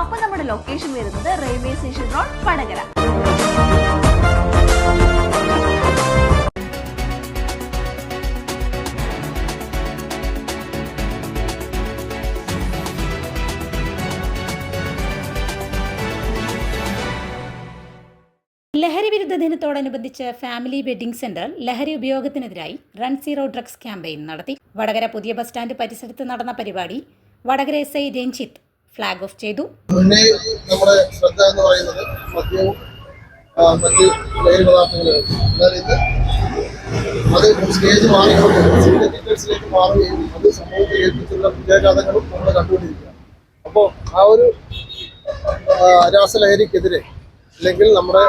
അപ്പൊ നമ്മുടെ ലൊക്കേഷൻ വരുന്നത് റെയിൽവേ സ്റ്റേഷൻ റോഡ് വടകര. ലഹരി വിരുദ്ധ ദിനത്തോടനുബന്ധിച്ച് ഫാമിലി വെഡിംഗ് സെന്റർ ലഹരി ഉപയോഗത്തിനെതിരായി റൺ സീറോ ഡ്രഗ്സ് ക്യാമ്പയിൻ നടത്തി. വടകര പുതിയ ബസ് സ്റ്റാൻഡ് പരിസരത്ത് നടന്ന പരിപാടി. Vadakara S I Ranjith flag off ചെയ്തു മുന്നേ നമ്മുടെ ശ്രദ്ധ എന്ന് പറയുന്നത് മദ്യവും മറ്റ് ലഹരി പദാർത്ഥങ്ങളും എന്നാൽ ഇത് അത് സ്റ്റേജ് മാറിക്കൊണ്ട് സിൻഡിക്കേറ്റ്സിലേക്ക് മാറുകയും അത് സമൂഹത്തെ ഏൽപ്പിച്ചുള്ള പ്രത്യാഘാതങ്ങളും നമ്മൾ കണ്ടുകൊണ്ടിരിക്കുകയാണ്. അപ്പോൾ ആ ഒരു രാസലഹരിക്കെതിരെ അല്ലെങ്കിൽ നമ്മുടെ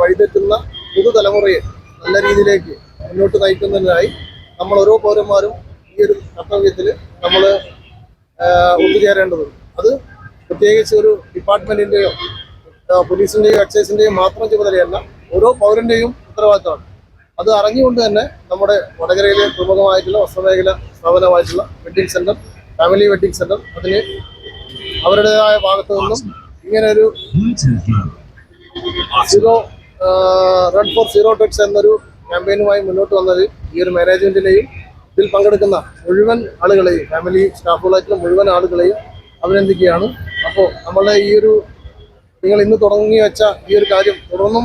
വഴിതെറ്റുന്ന പുതുതലമുറയെ നല്ല രീതിയിലേക്ക് മുന്നോട്ട് നയിക്കുന്നതിനായി നമ്മൾ ഓരോ പൗരന്മാരും ഈ ഒരു കർത്തവ്യത്തിൽ നമ്മൾ ഒത്തുചേരേണ്ടതുണ്ട് അത് പ്രത്യേകിച്ച് ഒരു ഡിപ്പാർട്ട്മെന്റിന്റെയോ പോലീസിന്റെയോ എക്സൈസിന്റെയോ മാത്രം ചുമതലയല്ല ഓരോ പൗരന്റെയും ഉത്തരവാദിത്തമാണ്. അത് അറിഞ്ഞുകൊണ്ട് തന്നെ നമ്മുടെ വടകരയിലെ പ്രമുഖമായിട്ടുള്ള വസ്ത്രമേഖല സ്ഥാപനമായിട്ടുള്ള wedding centre family wedding centre അതിന് അവരുടേതായ ഭാഗത്തു നിന്നും ഇങ്ങനെ ഒരു zero run for zero drugs എന്നൊരു ക്യാമ്പയിനുമായി മുന്നോട്ട് വന്നത് ഈ ഒരു മാനേജ്മെന്റിനെയും ഇതിൽ പങ്കെടുക്കുന്ന മുഴുവൻ ആളുകളെയും ഫാമിലി സ്റ്റാഫുകളായിട്ടുള്ള മുഴുവൻ ആളുകളെയും അഭിനന്ദിക്കുകയാണ്. അപ്പോൾ നമ്മളുടെ ഈ ഒരു നിങ്ങൾ ഇന്ന് തുടങ്ങി വെച്ച ഈ ഒരു കാര്യം തുടർന്നും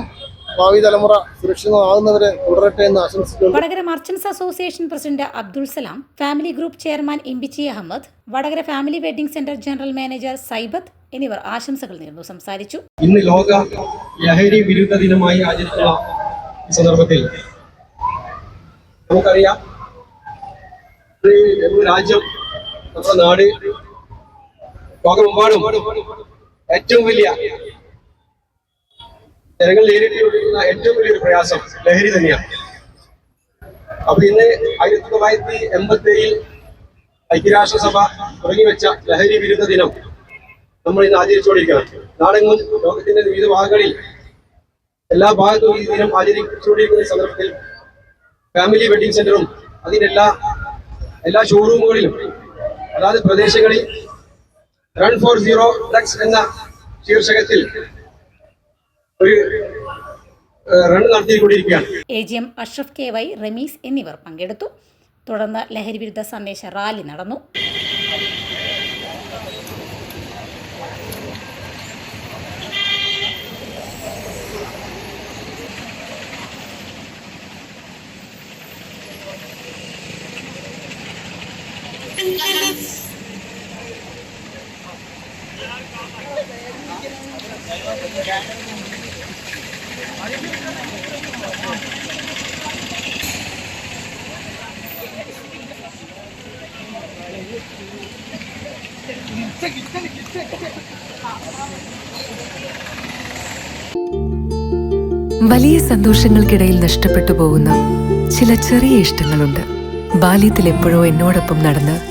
ഭാവി തലമുറ സുരക്ഷിതമാകുന്നവരെ തുടരട്ടെ എന്ന് ആശംസിക്കുന്നു Vadakara merchants association president Abdul Salam family group chairman Imbichi Ahammed Vadakara family wedding centre general manager Saibath എന്നിവർ ആശംസകൾ നേർന്നു. സംസാരിച്ചു. ഇന്ന് ലോക ലഹരി വിരുദ്ധ ദിനമായി ആചരിക്കുന്ന ഈ സന്ദർഭത്തിൽ നമുക്കറിയാം രാജ്യം നമ്മുടെ നാട് ലോകമെമ്പാടും ഏറ്റവും വലിയ ജനങ്ങൾ നേരിട്ടുകൊണ്ടിരിക്കുന്ന ഏറ്റവും വലിയൊരു പ്രയാസം ലഹരി തന്നെയാണ്. അപ്പൊ ഇന്ന് ആയിരത്തി തൊള്ളായിരത്തി എൺപത്തി ഏഴിൽ ഐക്യരാഷ്ട്രസഭ തുടങ്ങി വെച്ച ലഹരി വിരുദ്ധ ദിനം നമ്മൾ ഇന്ന് ആചരിച്ചുകൊണ്ടിരിക്കണം നാടെങ്ങും ലോകത്തിന്റെ വിവിധ ഭാഗങ്ങളിൽ എല്ലാ ഭാഗത്തും ഈ ദിനം ആചരിച്ചുകൊണ്ടിരിക്കുന്ന സന്ദർഭത്തിൽ ഫാമിലി വെഡിങ് സെന്ററും അതിനെല്ലാ എല്ലാ ഷോറൂമുകളിലും അതാത് പ്രദേശങ്ങളിൽ റൺ ഫോർ സീറോ ഡ്രഗ്സ് എന്ന ശീർഷകത്തിൽ ഒരു റൺ നടത്തിക്കൊണ്ടിരിക്കുകയാണ്. A G M Ashraf K Y Rameez എന്നിവർ പങ്കെടുത്തു. തുടർന്ന് ലഹരി വിരുദ്ധ സന്ദേശ റാലി നടന്നു. വലിയ സന്തോഷങ്ങൾക്കിടയിൽ നഷ്ടപ്പെട്ടു പോകുന്ന ചില ചെറിയ ഇഷ്ടങ്ങളുണ്ട്. ബാല്യത്തിൽ എപ്പോഴോ എന്നോടൊപ്പം നടന്ന്